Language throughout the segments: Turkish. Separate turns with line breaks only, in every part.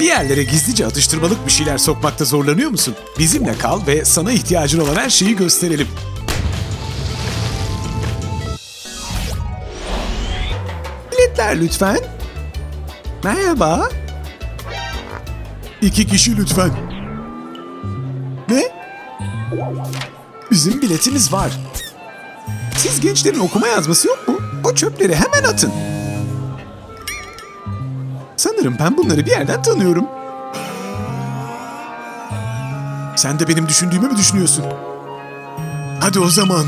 Bir yerlere gizlice atıştırmalık bir şeyler sokmakta zorlanıyor musun? Bizimle kal ve sana ihtiyacın olan her şeyi gösterelim. Biletler lütfen. Merhaba. İki kişi lütfen. Ne? Bizim biletimiz var. Siz gençlerin okuma yazması yok mu? O çöpleri hemen atın. Sanırım ben bunları bir yerden tanıyorum. Sen de benim düşündüğümü mü düşünüyorsun? Hadi o zaman.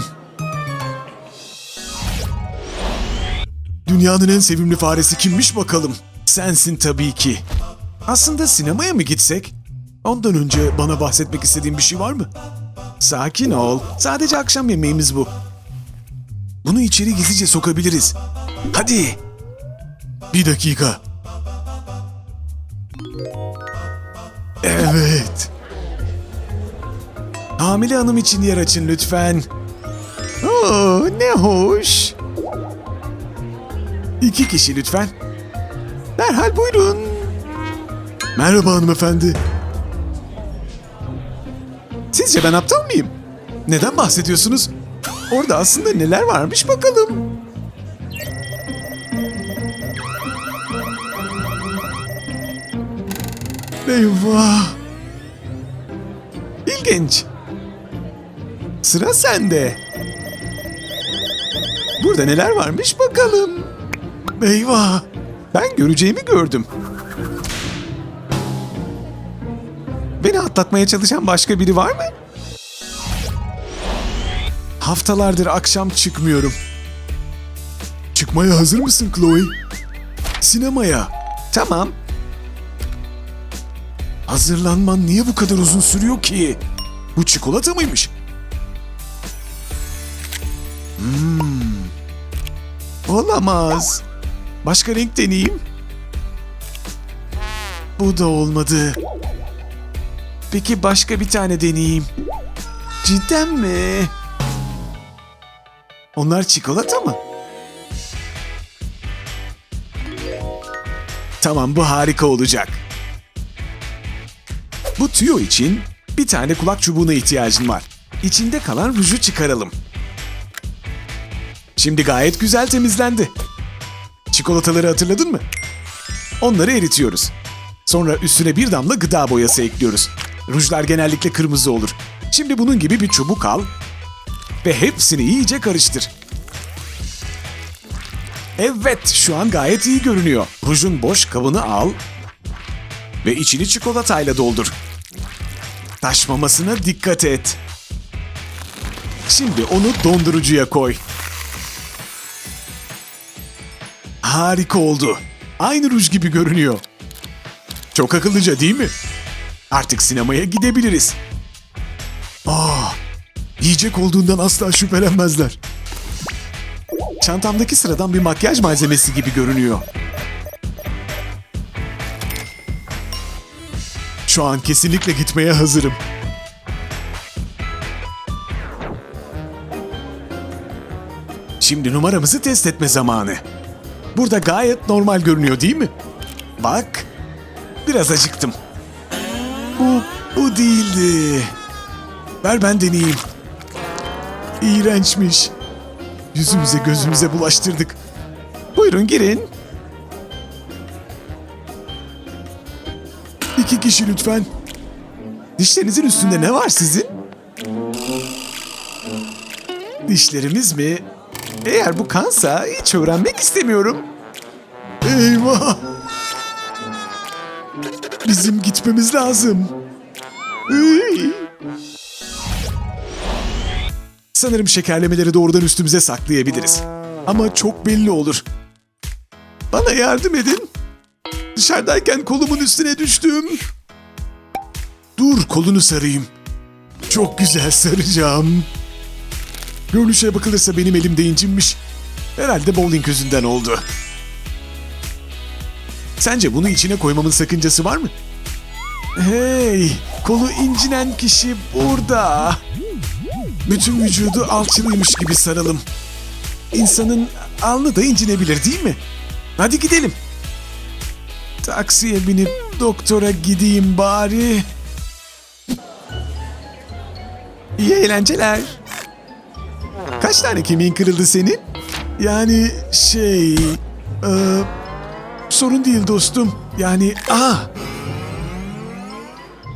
Dünyanın en sevimli faresi kimmiş bakalım? Sensin tabii ki. Aslında sinemaya mı gitsek? Ondan önce bana bahsetmek istediğin bir şey var mı? Sakin ol. Sadece akşam yemeğimiz bu. Bunu içeri gizlice sokabiliriz. Hadi. Bir dakika. Evet. Hamile hanım için yer açın lütfen. Oo, ne hoş. İki kişi lütfen. Derhal buyurun. Merhaba hanımefendi. Sizce ben aptal mıyım? Neden bahsediyorsunuz? Orada aslında neler varmış bakalım. Eyvah. İlginç. Sıra sende. Burada neler varmış bakalım. Eyvah. Ben göreceğimi gördüm. Beni atlatmaya çalışan başka biri var mı? Haftalardır akşam çıkmıyorum. Çıkmaya hazır mısın Chloe? Sinemaya. Tamam. Hazırlanman niye bu kadar uzun sürüyor ki? Bu çikolata mıymış? Hmm. Olamaz. Başka renk deneyeyim. Bu da olmadı. Peki başka bir tane deneyeyim. Cidden mi? Onlar çikolata mı? Tamam bu harika olacak. Bu tüyo için bir tane kulak çubuğuna ihtiyacın var. İçinde kalan ruju çıkaralım. Şimdi gayet güzel temizlendi. Çikolataları hatırladın mı? Onları eritiyoruz. Sonra üstüne bir damla gıda boyası ekliyoruz. Rujlar genellikle kırmızı olur. Şimdi bunun gibi bir çubuk al ve hepsini iyice karıştır. Evet, şu an gayet iyi görünüyor. Rujun boş kabını al ve içini çikolatayla doldur. Taşmamasına dikkat et. Şimdi onu dondurucuya koy. Harika oldu. Aynı ruj gibi görünüyor. Çok akıllıca değil mi? Artık sinemaya gidebiliriz. Aa, yiyecek olduğundan asla şüphelenmezler. Çantamdaki sıradan bir makyaj malzemesi gibi görünüyor. Şu an kesinlikle gitmeye hazırım. Şimdi numaramızı test etme zamanı. Burada gayet normal görünüyor değil mi? Bak, biraz acıktım. Bu, bu değildi. Ver ben deneyeyim. İğrençmiş. Yüzümüze gözümüze bulaştırdık. Buyurun girin. İki kişi lütfen. Dişlerinizin üstünde ne var sizin? Dişlerimiz mi? Eğer bu kansa hiç öğrenmek istemiyorum. Eyvah! Bizim gitmemiz lazım. Sanırım şekerlemeleri doğrudan üstümüze saklayabiliriz. Ama çok belli olur. Bana yardım edin. Dışarıdayken kolumun üstüne düştüm. Dur kolunu sarayım. Çok güzel saracağım. Görünüşe bakılırsa benim elimde incinmiş. Herhalde bowling yüzünden oldu. Sence bunu içine koymamın sakıncası var mı? Hey, kolu incinen kişi burada. Bütün vücudu alçılıymış gibi saralım. İnsanın alnı da incinebilir değil mi? Hadi gidelim. Taksiye binip doktora gideyim bari. İyi eğlenceler. Kaç tane kemiğin kırıldı senin? Yani şey... e, sorun değil dostum. Yani... ah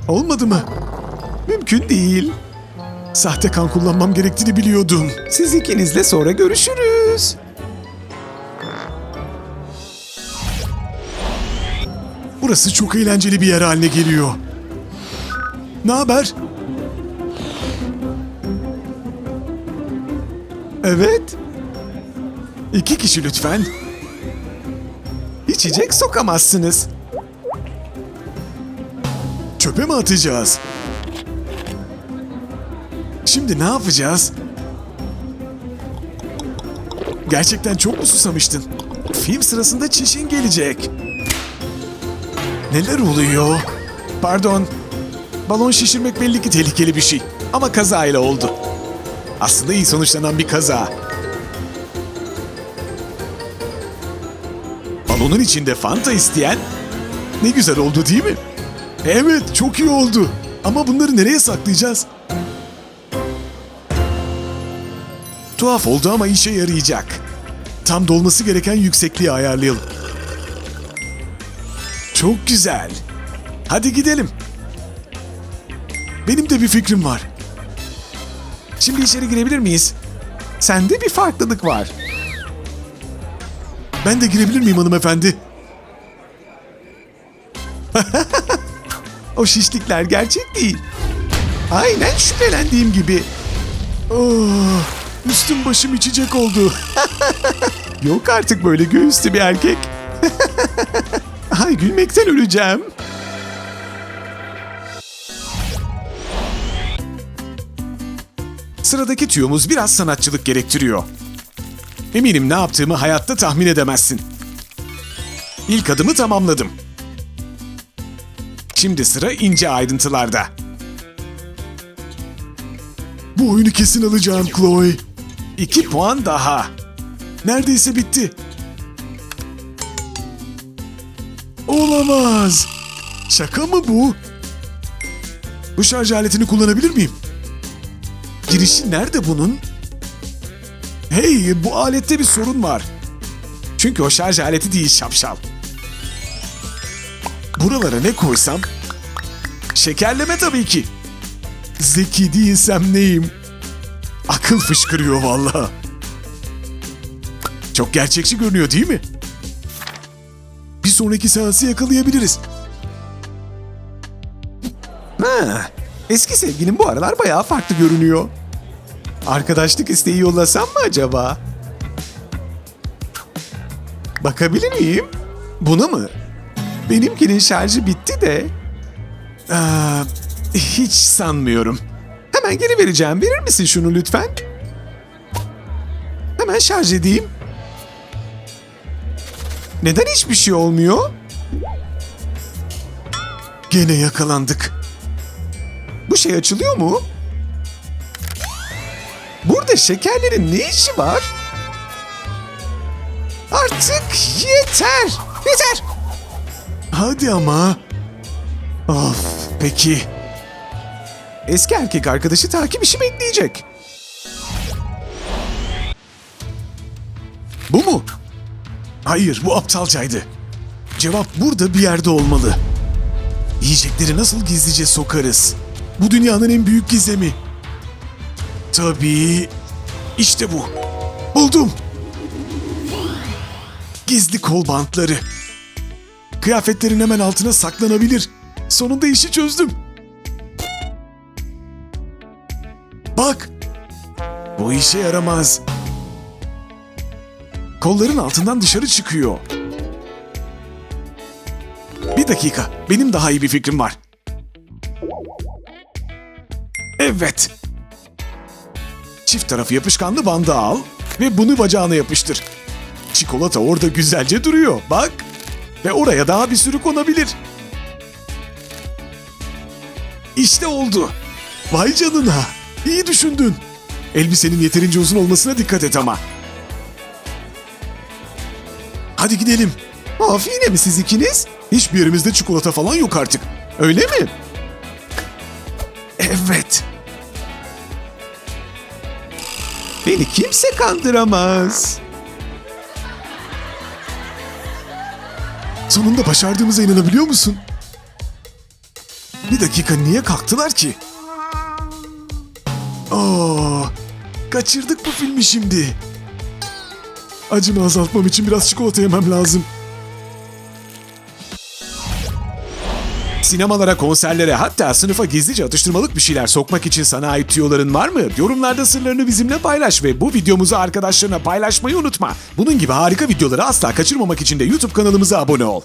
Olmadı mı? Mümkün değil. Sahte kan kullanmam gerektiğini biliyordum. Siz ikinizle sonra görüşürüz. Burası çok eğlenceli bir yer haline geliyor. Ne haber? Evet. İki kişi lütfen. İçecek sokamazsınız. Çöpe mi atacağız? Şimdi ne yapacağız? Gerçekten çok mu susamıştın? Film sırasında çişin gelecek. Neler oluyor? Pardon. Balon şişirmek belli ki tehlikeli bir şey. Ama kazayla oldu. Aslında iyi sonuçlanan bir kaza. Balonun içinde Fanta isteyen ne güzel oldu değil mi? Evet, çok iyi oldu. Ama bunları nereye saklayacağız? Tuhaf oldu ama işe yarayacak. Tam dolması gereken yüksekliği ayarlayalım. Çok güzel. Hadi gidelim. Benim de bir fikrim var. Şimdi içeri girebilir miyiz? Sende bir farklılık var. Ben de girebilir miyim hanımefendi? o şişlikler gerçek değil. Aynen şüphelendiğim gibi. Oh, üstüm başım içecek oldu. Yok artık böyle göğüslü bir erkek. Ay gülmekten öleceğim. Sıradaki tüyomuz biraz sanatçılık gerektiriyor. Eminim ne yaptığımı hayatta tahmin edemezsin. İlk adımı tamamladım. Şimdi sıra ince ayrıntılarda. Bu oyunu kesin alacağım Chloe. İki puan daha. Neredeyse bitti. Olamaz. Şaka mı bu? Bu şarj aletini kullanabilir miyim? Girişi nerede bunun? Hey, bu alette bir sorun var. Çünkü o şarj aleti değil şapşal. Buralara ne koysam? Şekerleme tabii ki. Zeki değilsem neyim? Akıl fışkırıyor vallahi. Çok gerçekçi görünüyor değil mi? Sonraki seansı yakalayabiliriz. Ha, eski sevgilim bu aralar bayağı farklı görünüyor. Arkadaşlık isteği yollasam mı acaba? Bakabilir miyim? Buna mı? Benimkinin şarjı bitti de. Aa, hiç sanmıyorum. Hemen geri vereceğim. Verir misin şunu lütfen? Hemen şarj edeyim. Neden hiçbir şey olmuyor? Gene yakalandık. Bu şey açılıyor mu? Burada şekerlerin ne işi var? Artık yeter. Yeter. Hadi ama. Of, peki. Eski erkek arkadaşı takip işi bekleyecek. Bu mu? Hayır, bu aptalcaydı. Cevap burada bir yerde olmalı. Yiyecekleri nasıl gizlice sokarız? Bu dünyanın en büyük gizemi. Tabii. İşte bu. Buldum. Gizli kol bantları. Kıyafetlerin hemen altına saklanabilir. Sonunda işi çözdüm. Bak. Bu işe yaramaz. Kolların altından dışarı çıkıyor. Bir dakika. Benim daha iyi bir fikrim var. Evet. Çift tarafı yapışkanlı bandı al ve bunu bacağına yapıştır. Çikolata orada güzelce duruyor. Bak. Ve oraya daha bir sürü konabilir. İşte oldu. Vay canına. İyi düşündün. Elbisenin yeterince uzun olmasına dikkat et ama. Hadi gidelim. Of mi siz ikiniz? Hiçbir yerimizde çikolata falan yok artık. Öyle mi? Evet. Beni kimse kandıramaz. Sonunda başardığımıza inanabiliyor musun? Bir dakika niye kalktılar ki? Aa, kaçırdık bu filmi şimdi. Acımı azaltmam için biraz çikolata yemem lazım. Sinemalara, konserlere hatta sınıfa gizlice atıştırmalık bir şeyler sokmak için sana ait tüyoların var mı? Yorumlarda sırlarını bizimle paylaş ve bu videomuzu arkadaşlarına paylaşmayı unutma. Bunun gibi harika videoları asla kaçırmamak için de YouTube kanalımıza abone ol.